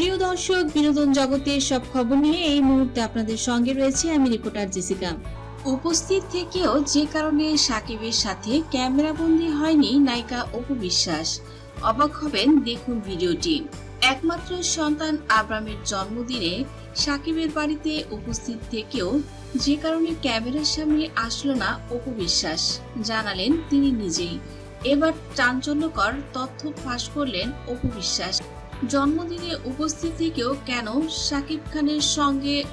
প্রিয় দর্শক, বিনোদন জগতের সব খবর নিয়ে এই মুহূর্তে আপনাদের সঙ্গে রয়েছে আমি রিপোর্টার জেসিকা। উপস্থিত থেকেও যে কারণে সাকিবের সাথে ক্যামেরাবন্দি হয়নি নায়িকা অপু বিশ্বাস। অবাক হবেন, দেখুন ভিডিওটি। একমাত্র সন্তান আব্রামের জন্মদিনে সাকিবের বাড়িতে উপস্থিত থেকেও যে কারণে ক্যামেরার সামনে আসলো না অপু বিশ্বাস, জানালেন তিনি নিজেই। এবার চাঞ্চল্যকর তথ্য ফাঁস করলেন অপু বিশ্বাস। জন্মদিনে উপস্থিত থেকেও কেন শাকিব খানের সঙ্গে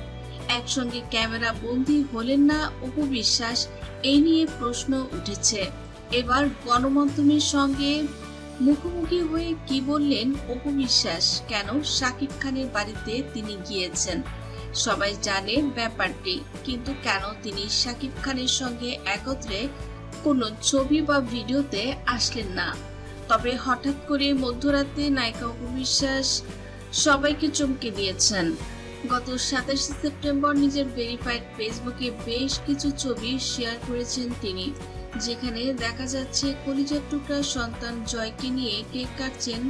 একসঙ্গে ক্যামেরা বন্দী হলেন না অপু বিশ্বাস? এই নিয়ে প্রশ্ন উঠেছে। এবার গণমাধ্যমের সঙ্গে মুখোমুখি হয়ে কি বললেন অপু বিশ্বাস? কেন শাকিব খানের বাড়িতে তিনি গিয়েছেন? সবাই জানে ব্যাপারটি, কিন্তু কেন তিনি শাকিব খানের সঙ্গে একত্রে কোনো ছবি বা ভিডিওতে আসলেন না? তবে হঠাৎ করে মধ্যরাতে নায়িকা অপবিশ্বাস সবাইকে চমকে দিয়েছেন। গত সাতাশে সেপ্টেম্বর নিজের ভেরিফাইড ফেসবুকে বেশ কিছু ছবি শেয়ার করেছেন তিনি, যেখানে দেখা যাচ্ছে কলিজার টুকরা সন্তান জয়কে নিয়ে কেক কাটছেন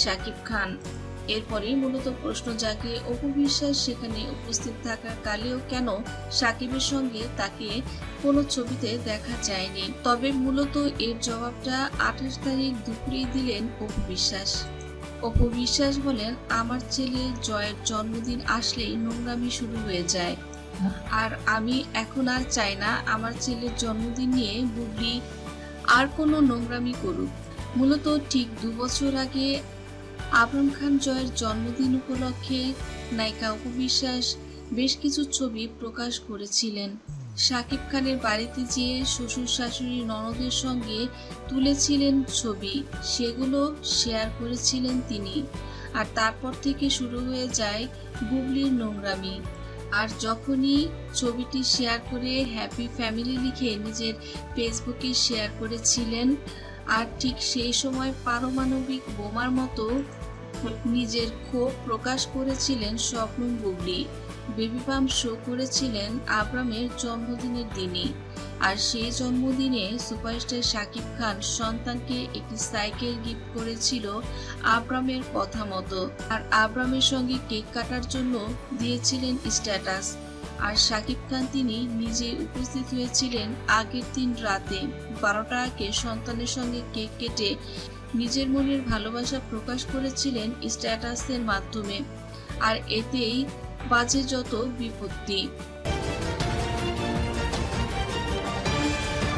শাকিব খান। এরপরে মূলত প্রশ্ন জাগে অপু বিশ্বাস সেখানে উপস্থিত থাকার কালেও কেন সাকিবের সঙ্গে তাকে কোনো ছবিতে দেখা যায়নি? তবে মূলত এর জবাবটা আঠাশ তারিখ দুপুরেই দিলেন অপু বিশ্বাস। অপু বিশ্বাস বলেন, আমার ছেলে জয়ের জন্মদিন আসলেই নোংরামি শুরু হয়ে যায়। আর আমি এখন আর চাই না আমার ছেলের জন্মদিন নিয়ে বুবলি আর কোনো নোংরামি করুক। মূলত ঠিক দু বছর আগে আবরাম খান জয়ের জন্মদিন উপলক্ষে নায়িকা উপবিশ্বাস বেশ কিছু ছবি প্রকাশ করেছিলেন। শাকিব খানের বাড়িতে যেয়ে শ্বশুর শাশুড়ি ননদের সঙ্গে তুলেছিলেন ছবি। সেগুলো শেয়ার করেছিলেন তিনি। আর তারপর থেকে শুরু হয়ে যায় বুবলির নোংরামি। আর যখনই ছবিটি শেয়ার করে হ্যাপি ফ্যামিলি লিখে নিজের ফেসবুকে শেয়ার করেছিলেন আর ঠিক সেই সময় পারমাণবিক বোমার মতো নিজের ক্ষোভ প্রকাশ করেছিলেন স্বপ্ন বুবলি। বেবি পাম শো করেছিলেন আব্রামের জন্মদিনের দিনে। আর সেই জন্মদিনে সুপারস্টার শাকিব খান সন্তানকে একটি সাইকেল গিফট করেছিল আব্রামের কথা মতো। আর আব্রামের সঙ্গে কেক কাটার জন্য দিয়েছিলেন স্ট্যাটাস। আর শাকিব খান তিনি নিজে উপস্থিত হয়েছিলেন আগের দিন রাতে। বারোটা আগে সন্তানের সঙ্গে কেক কেটে নিজের মনের ভালোবাসা প্রকাশ করেছিলেন স্ট্যাটাসের মাধ্যমে। আর এতেই বাজে যত বিপত্তি।